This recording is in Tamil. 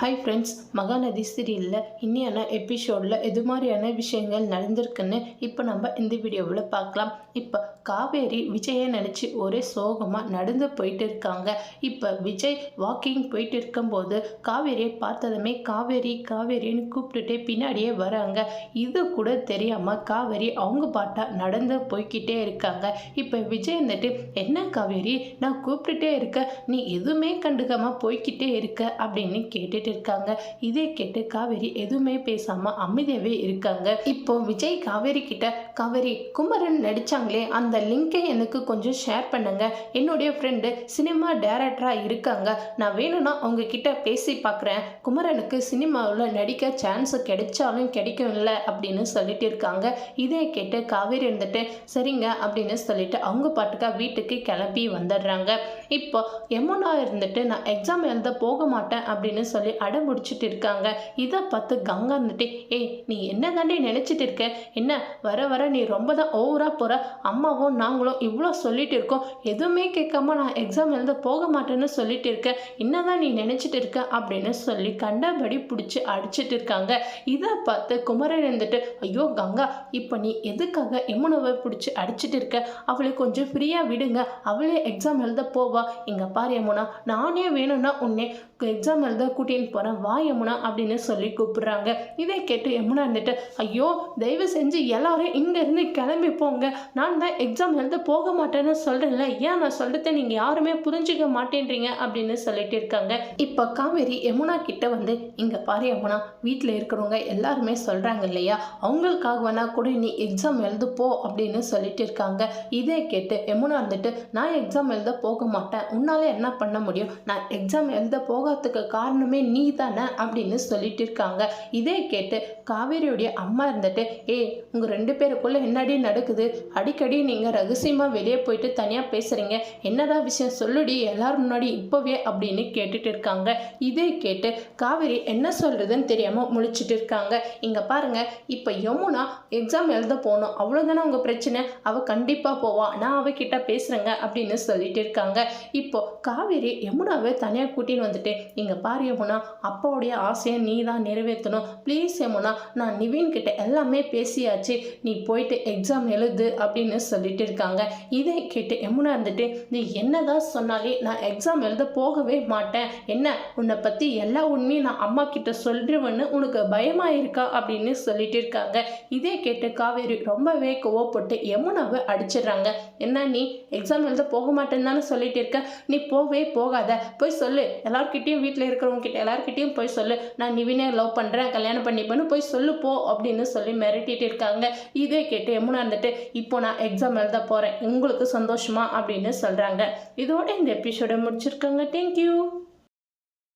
ஹாய் ஃப்ரெண்ட்ஸ் மகாநதி சீரியலில் இன்னியான எபிசோடில் எது மாதிரியான விஷயங்கள் நடந்திருக்குன்னு இப்போ நம்ம இந்த வீடியோவில் பார்க்கலாம். இப்போ காவேரி விஜயை நினச்சி ஒரே சோகமாக நடந்து போயிட்டு இருக்காங்க. இப்போ விஜய் வாக்கிங் போயிட்டு இருக்கும்போது காவேரியை பார்த்ததுமே காவேரி காவேரின்னு கூப்பிட்டுட்டே பின்னாடியே வராங்க. இது கூட தெரியாமல் காவேரி அவங்க பாட்டா நடந்து போய்கிட்டே இருக்காங்க. இப்போ விஜய் வந்துட்டு என்ன காவேரி? நான் கூப்பிட்டுட்டே இருக்க நீ எதுவுமே கண்டுக்காமல் போய்க்கிட்டே இருக்க அப்படின்னு கேட்டுட்டு இருக்காங்க இதே கேட்டு காவேரி எதுவுமே பேசாம அமைதியாவே இருக்காங்க. இப்போ விஜய் காவேரி கிட்ட காவேரி குமரன் நடிச்சாங்களே அந்த லிங்கை எனக்கு கொஞ்சம் ஷேர் பண்ணுங்க. என்னுடைய ஃப்ரெண்டு சினிமா டேரக்டரா இருக்காங்க. நான் வேணும்னா அவங்க கிட்ட பேசி பார்க்குறேன் குமரனுக்கு சினிமாவில் நடிக்க சான்ஸ் கிடைச்சாலும் கிடைக்கும்ல அப்படின்னு சொல்லிட்டு இருக்காங்க. இதே கேட்டு காவேரி இருந்துட்டு சரிங்க அப்படின்னு சொல்லிட்டு அவங்க பாட்டுக்கா வீட்டுக்கு கிளம்பி வந்துடுறாங்க. இப்போ யமுனா இருந்துட்டு நான் எக்ஸாம் எழுத போக மாட்டேன் அப்படின்னு சொல்லி அடம் முடிச்சிட்டு இருக்காங்க. இதை பார்த்து கங்கா இருந்துட்டு ஏய் நீ என்ன தாண்டி நினச்சிட்டு இருக்க? என்ன வர வர நீ ரொம்ப தான் ஓவராக போகிற அம்மாவும் நாங்களும் இவ்வளோ சொல்லிட்டு இருக்கோம். எதுவுமே கேட்காம நான் எக்ஸாம் எழுத போக மாட்டேன்னு சொல்லிட்டு இருக்கேன் என்னதான் நீ நினச்சிட்டு இருக்க? அப்படின்னு சொல்லி கண்டபடி பிடிச்சி அடிச்சிட்டு இருக்காங்க. இதை பார்த்து குமரன் இருந்துட்டு ஐயோ கங்கா இப்போ நீ எதுக்காக யமுனாவை பிடிச்சி அடிச்சிட்டு இருக்க? அவளை கொஞ்சம் ஃப்ரீயாக விடுங்க. அவளே எக்ஸாம் எழுத போவா. இங்கே பாரு யமுனா நானே வேணும்னா உன்னே எக்ஸாம் எழுத கூட்டின்னு போகிறேன் வா யமுனா அப்படின்னு சொல்லி கூப்பிடுறாங்க. இதை கேட்டு யமுனா இருந்துட்டு ஐயோ தயவு செஞ்சு எல்லாரும் இங்கேருந்து கிளம்பி போங்க. நான் தான் எக்ஸாம் எழுத போக மாட்டேன்னு சொல்கிறேன்ல ஏன் நான் சொல்கிறத நீங்கள் யாருமே புரிஞ்சுக்க மாட்டேன்றீங்க? அப்படின்னு சொல்லிட்டு இருக்காங்க. இப்போ காவேரி யமுனா கிட்ட வந்து இங்கே பாரு யமுனா வீட்டில் இருக்கிறவங்க எல்லாருமே சொல்கிறாங்க இல்லையா? அவங்களுக்காக வேணா கூட நீ எக்ஸாம் எழுத போ அப்படின்னு சொல்லிட்டு இருக்காங்க. இதே கேட்டு யமுனா இருந்துட்டு நான் எக்ஸாம் எழுத போக மாட்டேன். உன்னால் என்ன பண்ண முடியும்? நான் எக்ஸாம் எழுத போகாததுக்கு காரணமே நீ தானே அப்படின்னு சொல்லிட்டு இருக்காங்க. இதே கேட்டு காவேரியுடைய அம்மா இருந்துட்டு ஏய் உங்கள் ரெண்டு பேருக்குள்ளே என்னடி நடக்குது? அடிக்கடி நீங்கள் ரகசியமாக வெளியே போயிட்டு தனியாக பேசுகிறீங்க என்னடா விஷயம் சொல்லுடி எல்லாரும் முன்னாடி இப்போவே அப்படின்னு கேட்டுட்டு இருக்காங்க. இதே கேட்டு காவேரி என்ன சொல்கிறதுன்னு தெரியாமல் முழிச்சிட்டு இருக்காங்க. இங்கே பாருங்க இப்போ யமுனா எக்ஸாம் எழுத போகணும். அவ்வளோதானே உங்கள் பிரச்சனை? அவள் கண்டிப்பாக போவா. நான் அவகிட்ட பேசுகிறேங்க அப்படின்னு சொல்லிட்டு இருக்காங்க. இப்போ காவேரி யமுனாவை தனியாக கூட்டின்னு வந்துட்டு இங்கே பாரு யமுனா அப்பாவுடைய ஆசையை நீ தான் நிறைவேற்றணும் ப்ளீஸ் யமுனா நான் நிவின் கிட்ட எல்லாமே பேசியாச்சு. நீ போயிட்டு எக்ஸாம் எழுது அப்படின்னு சொல்லிட்டு இருக்காங்க. இதை கேட்டு யமுனா இருந்துட்டு நீ என்னதான் சொன்னாலே நான் எக்ஸாம் எழுத போகவே மாட்டேன். என்ன உன்னை பற்றி எல்லா உண்மையும் நான் அம்மா கிட்ட சொல்லிடுவேன்னு உனக்கு பயமாக இருக்கா? அப்படின்னு சொல்லிட்டு இருக்காங்க. இதே கேட்டு காவேரி ரொம்பவே கோவப்பட்டு யமுனாவை அடிச்சிடுறாங்க. என்ன நீ எக்ஸாம் எழுத போக மாட்டேன்னு தானே சொல்லிட்டு இருக்க? நீ போவே போகாத. போய் சொல்லு. எல்லார்கிட்டேயும் வீட்டில் இருக்கிறவங்க கிட்ட எல்லாருக்கிட்டேயும் போய் சொல்லு. நான் நிவினே லவ் பண்ணுறேன் கல்யாணம் பண்ணிப்பேன்னு போய் சொல்லு போ அப்படின்னு சொல்லி மிரட்டிட்டு இருக்காங்க. இதே கேட்டு யமுனா இருந்துட்டு இப்போ நான் எக்ஸாம் எழுத போகிறேன் உங்களுக்கு சந்தோஷமா? அப்படின்னு சொல்கிறாங்க இதோட இந்த எபிசோட முடிச்சிருக்காங்க. தேங்க்யூ